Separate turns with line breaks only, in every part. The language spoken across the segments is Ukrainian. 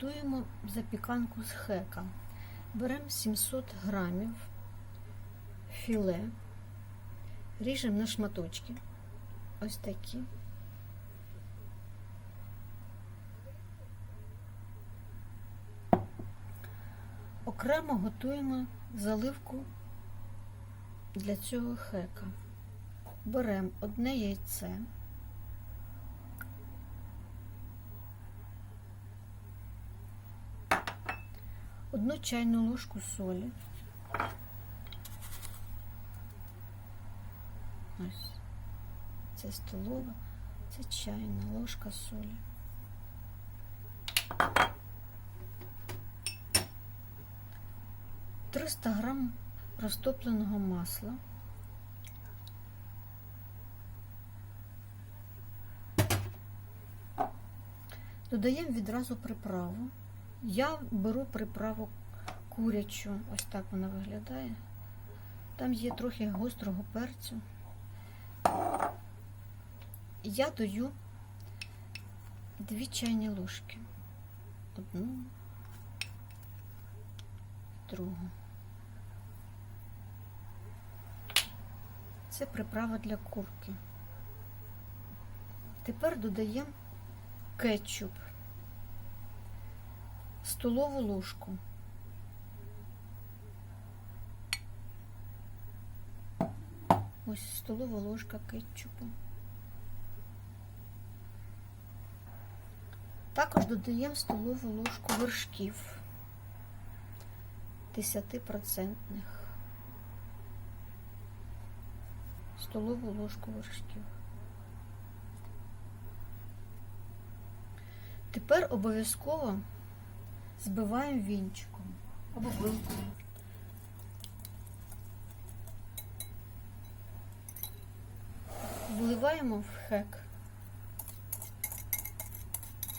Готуємо запіканку з хека. Беремо 700 грамів філе, ріжемо на шматочки. Ось такі. Окремо готуємо заливку для цього хека. Беремо одне яйце. Одну чайну ложку солі. Ось. Це столова, це чайна ложка солі. Триста грам розтопленого масла. Додаємо відразу приправу. Я беру приправу курячу, ось так вона виглядає. Там є трохи гострого перцю. Я даю дві чайні ложки. Одну, другу. Це приправа для курки. Тепер додаємо кетчуп столову ложку. Ось столова ложка кетчупу. Також додаємо столову ложку вершків 10%. Столову ложку вершків. Тепер обов'язково збиваємо вінчиком або вилкою. Вливаємо в хек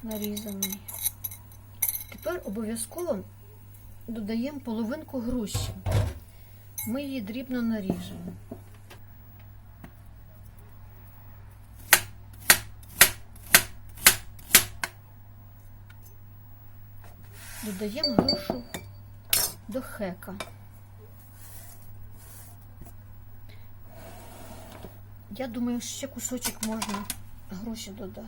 нарізаний. Тепер обов'язково додаємо половинку груші. Ми її дрібно наріжемо. Додаємо грушу до хека. Я думаю, ще кусочок можна груші додати.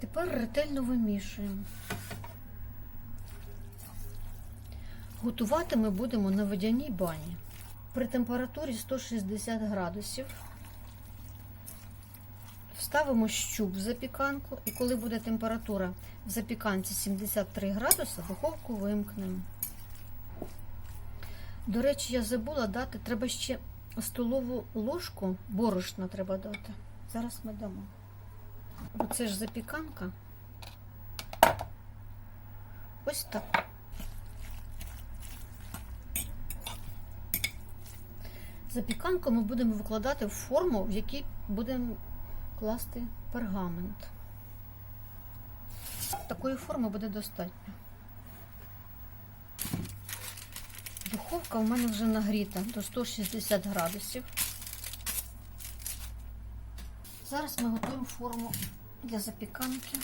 Тепер ретельно вимішуємо. Готувати ми будемо на водяній бані при температурі 160 градусів. Вставимо щуп в запіканку, і коли буде температура в запіканці 73 градуси, духовку вимкнемо. До речі, я забула дати, треба ще столову ложку борошна треба дати. Зараз ми дамо. Оце ж запіканка. Ось так. Запіканку ми будемо викладати в форму, в якій будемо класти пергамент. Такої форми буде достатньо. Духовка в мене вже нагріта до 160 градусів. Зараз ми готуємо форму для запіканки.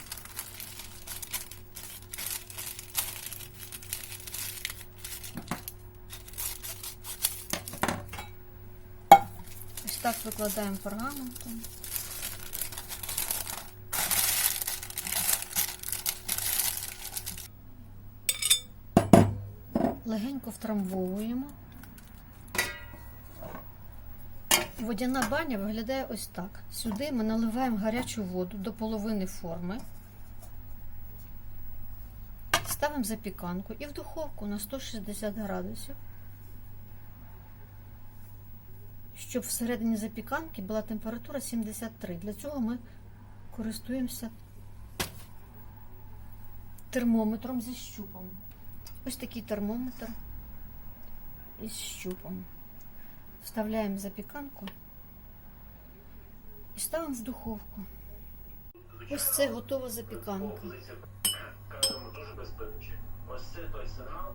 Так викладаємо пергаментом. Легенько втрамбовуємо. Водяна баня виглядає ось так. Сюди ми наливаємо гарячу воду до половини форми, ставимо запіканку і в духовку на 160 градусів, щоб всередині запіканки була температура 73. Для цього ми користуємося термометром зі щупом. Ось такий термометр із щупом. Вставляємо запіканку і ставимо в духовку. Ось це готова запіканка.